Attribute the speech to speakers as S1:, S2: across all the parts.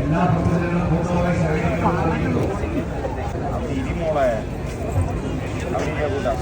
S1: എല്ലാ പ്രവർത്തനങ്ങളും പൂർണമായി സഹകരിക്കുന്നു
S2: കൂട്ടാ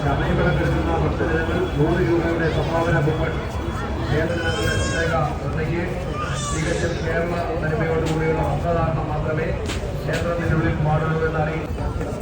S1: ശബരിമല കൃഷ്ണ ഭക്തജനങ്ങൾ നൂറ് രൂപയുടെ സംഭാവന ബുമ്മൺ കേന്ദ്രങ്ങളുടെ പ്രത്യേക ശ്രദ്ധയ്ക്ക് തികച്ചും കേരള തനിമയോടുകൂടിയുള്ള വസ്ത്രധാരണം മാത്രമേ ക്ഷേത്രത്തിനുള്ളിൽ പാടുള്ളൂ എന്ന്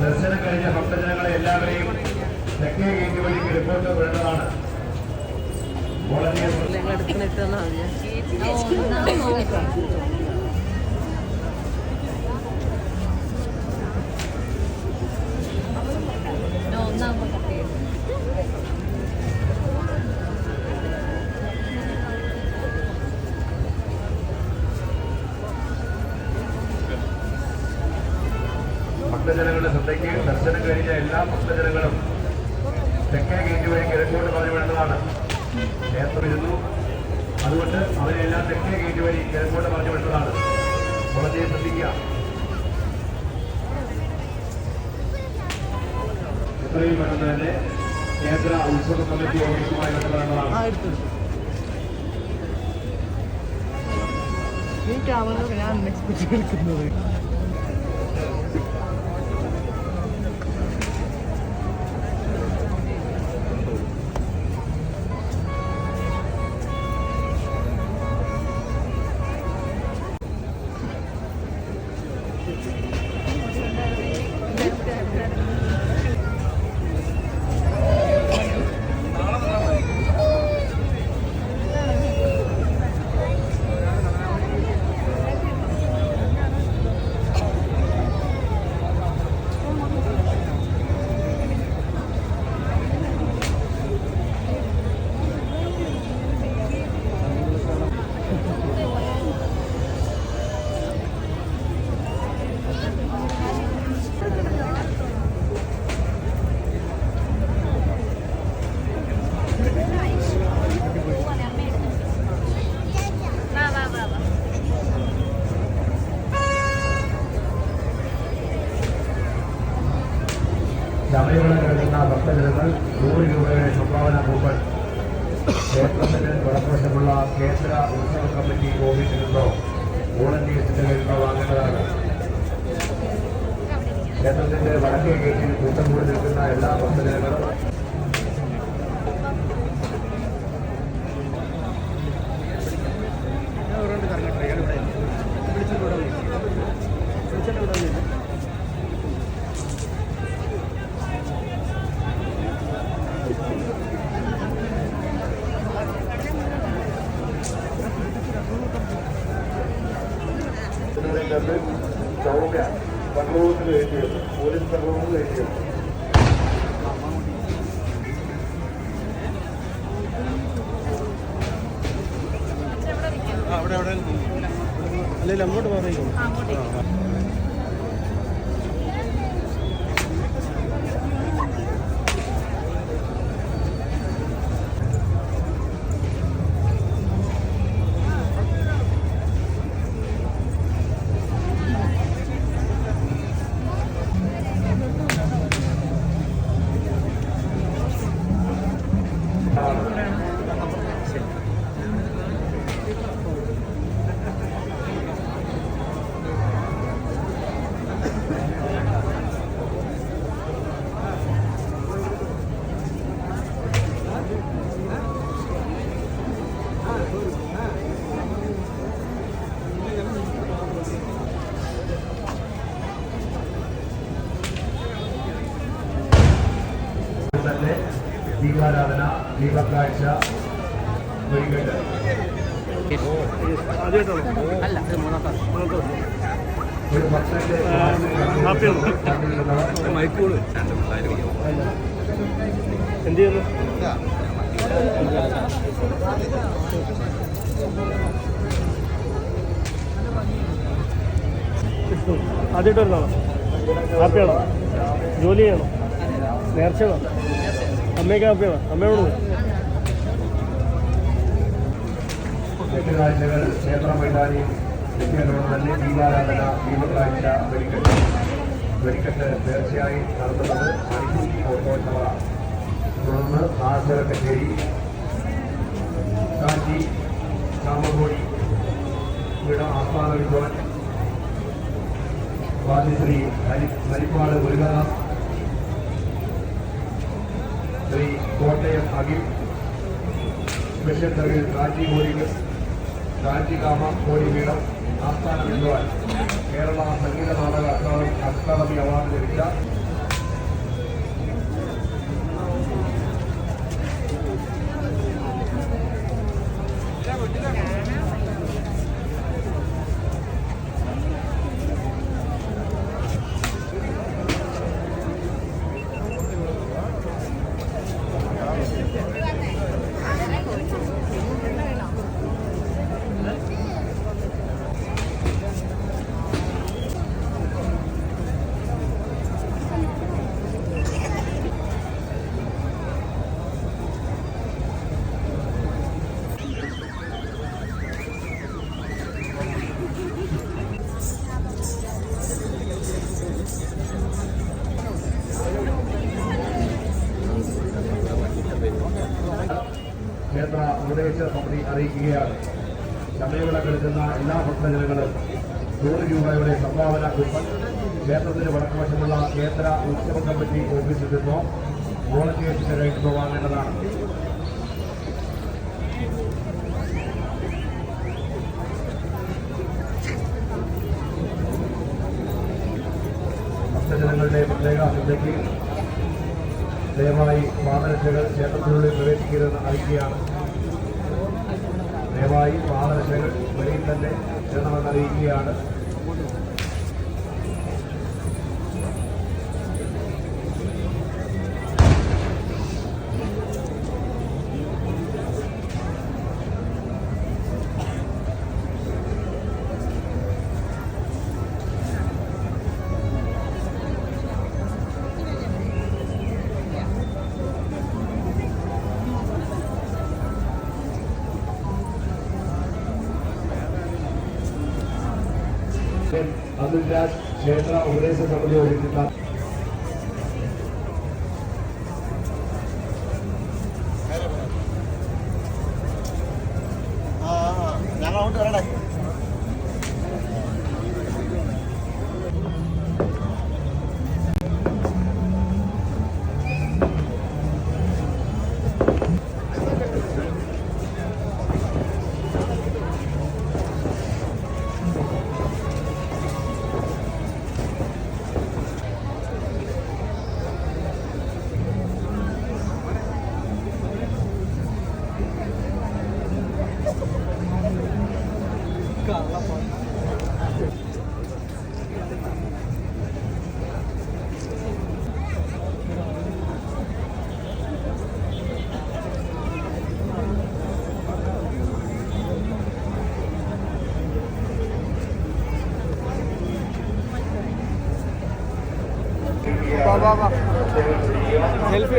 S1: ദർശനം കഴിഞ്ഞ ഭക്തജനങ്ങളെ എല്ലാവരെയും തെക്കേ ഗേറ്റ് വഴി കിഴക്കോട്ട് വിടേണ്ടതാണ്. വോളണ്ടിയർ ഭക്തജനങ്ങളുടെ ശ്രദ്ധയ്ക്ക് ദർശനം കഴിഞ്ഞ എല്ലാ ഭക്തജനങ്ങളും തെക്കേ ഗേറ്റ് വഴി കിഴക്കോട്ട് പറഞ്ഞു വിടേണ്ടതാണ്. ഇരുന്നു. അതുകൊണ്ട് അവരെല്ലാം തെക്കേ ഗേറ്റ് വഴി കിഴക്കോട്ട് പറഞ്ഞു വിട്ടതാണ് വളരെ ശ്രദ്ധിക്കുക. എത്രയും പെട്ടെന്ന് തന്നെ കേന്ദ്ര ഉത്സവ കമ്മിറ്റി ഓഫീസുമായി ബന്ധപ്പെടേണ്ടതാണ്.
S3: ഈ ക്യാമറ ഞാൻ എക്സ്പെക്ട് എടുക്കുന്നത്.
S1: ശബരിമല കിടക്കുന്ന ഭക്തജനങ്ങൾ നൂറ് രൂപയുടെ സംഭാവന കൂപ്പൺ ക്ഷേത്രത്തിന് വടക്കുവശമുള്ള കേന്ദ്ര ഉത്സവ കമ്മിറ്റി ഓഫീസിൽ നിന്നോ വോളണ്ടിയേഴ്സിന്റെ കയ്യിൽ വാങ്ങേണ്ടതാണ്. ക്ഷേത്രത്തിന്റെ വടക്കേ ഗേറ്റിൽ കൂട്ടം കൂടി നിൽക്കുന്ന എല്ലാ ഭക്തജനങ്ങളും ഇല്ലാത്ത ചോക കൺട്രോളിന് കയറ്റിയെടുത്തു പോലീസ് കൺട്രോളിന്
S3: അവിടെ അവിടെ അല്ലല്ല
S1: അങ്ങോട്ട് പറയുമോ ദീപക്കാഴ്ച ഒരുക്കട്ട് ഒരു ഭക്തന്റെ
S3: എന്ത് ചെയ്യുന്നു ആദ്യമായിട്ട് വരുന്നതാണോ? ഹാപ്പിയാണോ? ജോലി ചെയ്യണോ? നേർച്ചയാണോ? അമ്മയ്ക്ക് ഹാപ്പിയാണോ? അമ്മയോട് പോയി.
S1: കാഴ്ചകൾ ക്ഷേത്ര മൈതാനിയും തന്നെ ദീപാരാധന ദീപക്കാഴ്ച വെടിക്കെട്ട്. വെടിക്കെട്ട് തീർച്ചയായും നടത്തുന്നത് മണിക്കൂർ ഓട്ടോച്ചവറാണ് തുടർന്ന് കച്ചേരി. കാഞ്ചി കാമകോടി ഇവിടെ ആസ്ഥാന വിദ്വാൻ. വാദിശ്രീ ഹരി ഹരിപ്പാട് മുരുകദാസ് ശ്രീ കോട്ടയം അഖിൽ. സ്പെഷ്യൽ സർവീസ് കാഞ്ചി കോടികൾ കാഞ്ചികാമ കോടിപീഠം ആസ്ഥാനം എന്തുവാൻ കേരള അറിയിക്കുകയാണ് ചമയവിളക്കെടുക്കുന്ന എല്ലാ ഭക്തജനങ്ങളും നൂറ് രൂപയുടെ സംഭാവന കൂപ്പൺ ക്ഷേത്രത്തിന് വടക്കുവശമുള്ള ക്ഷേത്ര ഉത്സവ കമ്മിറ്റി ഓഫീസിൽ നിന്നോ വോളണ്ടിയേഴ്സിന്റെ കയ്യിൽ വാങ്ങേണ്ടതാണ്. ഭക്തജനങ്ങളുടെ പ്രത്യേക ശ്രദ്ധയ്ക്ക് ദയവായി വാഹനരക്ഷകൾ ക്ഷേത്രത്തിനുള്ളിൽ പ്രവേശിക്കരുതെന്ന് അറിയിക്കുകയാണ്. ദയവായി പാദരക്ഷകൾ വെളിയിൽ തന്നെ ഇടണമെന്ന് അതുൽ രാജ് ക്ഷേത്ര ഉപദേശ സമിതി ഒരുക്കുന്ന
S3: സെൽഫി